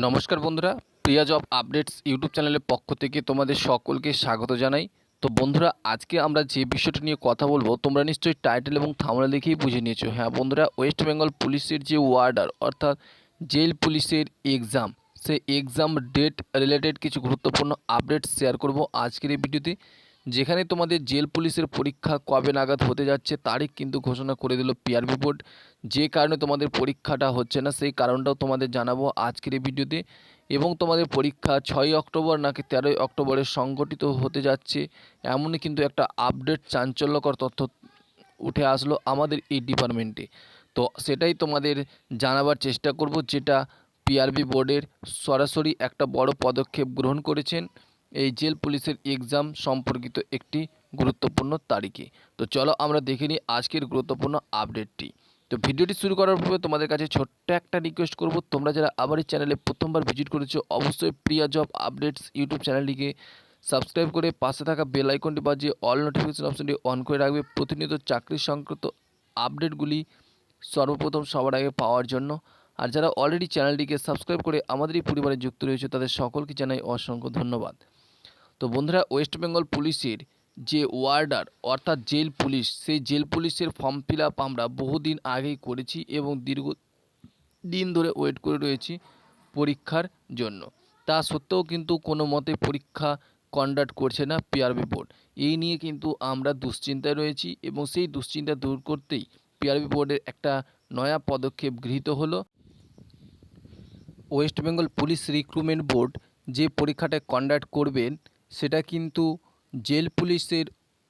নমস্কার বন্ধুরা, প্রিয়া job updates YouTube চ্যানেলের পক্ষ থেকে তোমাদের সকলকে স্বাগত জানাই। তো বন্ধুরা, আজকে আমরা যে বিষয়টা নিয়ে কথা বলব, তোমরা নিশ্চয়ই টাইটেল এবং থামলা দেখেই বুঝে নিয়েছো। হ্যাঁ বন্ধুরা, ওয়েস্ট বেঙ্গল পুলিশের যে ওয়ার্ডার, অর্থাৎ জেল পুলিশের এক্সাম, সেই এক্সাম ডেট রিলেটেড কিছু গুরুত্বপূর্ণ আপডেট শেয়ার করব আজকের এই ভিডিওতে। যেখানে তোমাদের জেল পুলিশের পরীক্ষা কবে নাগাদ হতে যাচ্ছে তারিখ কিন্তু ঘোষণা করে দিল পিআরবি বোর্ড। যে কারণে তোমাদের পরীক্ষাটা হচ্ছে না, সেই কারণটাও তোমাদের জানাব আজকের এই ভিডিওতে। এবং তোমাদের পরীক্ষা ছয়ই অক্টোবর নাকি তেরোই অক্টোবরে সংগঠিত হতে যাচ্ছে, এমনই কিন্তু একটা আপডেট চাঞ্চল্যকর তথ্য উঠে আসলো আমাদের এই ডিপার্টমেন্টে। তো সেটাই তোমাদের জানাবার চেষ্টা করব, যেটা পিআরবি বোর্ডের সরাসরি একটা বড় পদক্ষেপ গ্রহণ করেছেন। এই জেল পুলিশের এক্সাম সম্পর্কিত একটি গুরুত্বপূর্ণ তারিখে। তো চলো আমরা দেখে নিই আজকের গুরুত্বপূর্ণ আপডেটটি। তো ভিডিওটি শুরু করার পূর্বে তোমাদের কাছে ছোট্ট একটা রিকোয়েস্ট করব, তোমরা যারা আবার এই চ্যানেলে প্রথমবার ভিজিট করেছ, অবশ্যই প্রিয়া জব আপডেটস ইউটিউব চ্যানেলটিকে সাবস্ক্রাইব করে পাশে থাকা বেল আইকনটি বাজিয়ে অল নোটিফিকেশন অপশনটি অন করে রাখবে। প্রতিনিয়ত চাকরি সংক্রান্ত আপডেটগুলি সর্বপ্রথম সবার আগে পাওয়ার জন্য। আর যারা অলরেডি চ্যানেলটিকে সাবস্ক্রাইব করে আমাদের এই পরিবারে যুক্ত রয়েছে, তাদের সকলকে জানাই অসংখ্য ধন্যবাদ। তো বন্ধুরা ওয়েস্ট বেঙ্গল পুলিশের যে ওয়ার্ডার অর্থাৎ জেল পুলিশ, সেই জেল পুলিশের ফর্ম ফিল আপ আমরা বহুদিন আগেই করেছি এবং দীর্ঘ দিন ধরে ওয়েট করে রয়েছি পরীক্ষার জন্য। তা সত্ত্বেও কিন্তু কোনো মতে পরীক্ষা কন্ডাক্ট করছে না পিআরবি বোর্ড এই নিয়ে কিন্তু আমরা দুশ্চিন্তায় রয়েছি এবং সেই দুশ্চিন্তা দূর করতেই পিআরবি বোর্ডের একটা নয়া পদক্ষেপ গৃহীত হলো। West Bengal police recruitment board যে পরীক্ষাটা কন্ডাক্ট করবেন সেটা কিন্তু জেল পুলিশের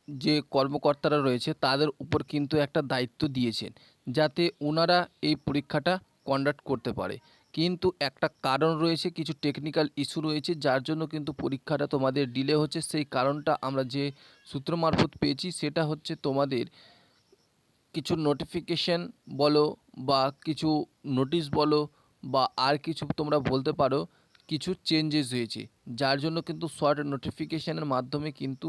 যে কর্মকর্তারা রয়েছে, তাদের উপর কিন্তু একটা দায়িত্ব দিয়েছেন যাতে ওনারা এই পরীক্ষাটা কন্ডাক্ট করতে পারে। কিন্তু একটা কারণ রয়েছে, কিছু টেকনিক্যাল ইস্যু রয়েছে, যার জন্য কিন্তু পরীক্ষাটা তোমাদের ডিলে হচ্ছে। সেই কারণটা আমরা যে সূত্র মারফত পেয়েছি, সেটা হচ্ছে তোমাদের কিছু নোটিফিকেশান বলো বা কিছু নোটিশ বলো বা আর কিছু তোমরা বলতে পারো কিছু চেঞ্জেস হয়েছে। যার জন্য কিন্তু শর্ট নোটিফিকেশানের মাধ্যমে কিন্তু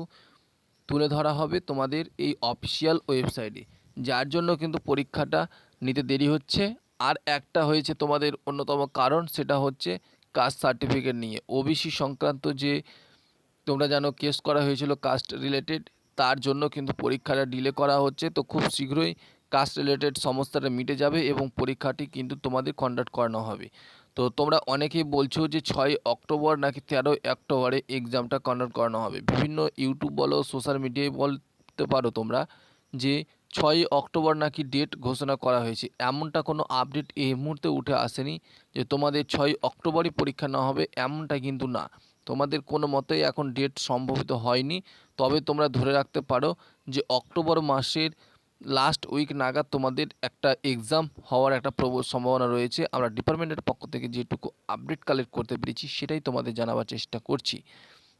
তুলে ধরা হবে তোমাদের এই অফিসিয়াল ওয়েবসাইটে যার জন্য কিন্তু পরীক্ষাটা নিতে দেরি হচ্ছে। আর একটা হয়েছে তোমাদের অন্যতম কারণ, সেটা হচ্ছে কাস্ট সার্টিফিকেট নিয়ে। ওবিসি সংক্রান্ত যে তোমরা জানো কেস করা হয়েছিল কাস্ট রিলেটেড তার জন্য কিন্তু পরীক্ষাটা ডিলে করা হচ্ছে। তো খুব শীঘ্রই কাস্ট রিলেটেড সমস্যাটা মিটে যাবে এবং পরীক্ষাটি কিন্তু তোমাদের কন্ডাক্ট করানো হবে। তো তোমরা অনেকেই বলছো যে ছয় অক্টোবর নাকি তেরোই অক্টোবরে এক্সামটা কন্ডাক্ট করানো হবে। বিভিন্ন ইউটিউব বলো সোশ্যাল মিডিয়ায় বলতে পারো তোমরা যে ছয়ই অক্টোবর নাকি ডেট ঘোষণা করা হয়েছে। এমনটা কোনো আপডেট এই মুহূর্তে উঠে আসেনি যে তোমাদের ছয় অক্টোবরই পরীক্ষা না হবে, এমনটা কিন্তু না। তোমাদের কোনো মতেই এখন ডেট সম্ভবিত হয়নি। তবে তোমরা ধরে রাখতে পারো যে অক্টোবর মাসের লাস্ট উইক নাগাদ তোমাদের একটা এক্সাম হওয়ার একটা প্রবল সম্ভাবনা রয়েছে। আমরা ডিপার্টমেন্টের পক্ষ থেকে যেটুকু আপডেট কালেক্ট করতে পেরেছি, সেটাই তোমাদের জানাবার চেষ্টা করছি।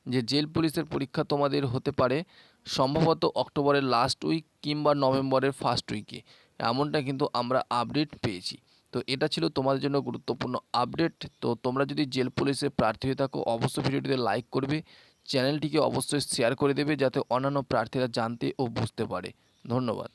যে জেল পুলিশের পরীক্ষা তোমাদের হতে পারে সম্ভবত অক্টোবরের লাস্ট উইক কিংবা নভেম্বরের ফার্স্ট উইকে এমনটা কিন্তু আমরা আপডেট পেয়েছি। তো এটা ছিল তোমাদের জন্য গুরুত্বপূর্ণ আপডেট তো তোমরা যদি জেল পুলিশের প্রার্থী হয়ে থাকো, অবশ্যই ভিডিওটিতে লাইক করবে। চ্যানেলটিকে অবশ্যই শেয়ার করে দেবে যাতে অন্যান্য প্রার্থীরা জানতে ও বুঝতে পারে। ধন্যবাদ।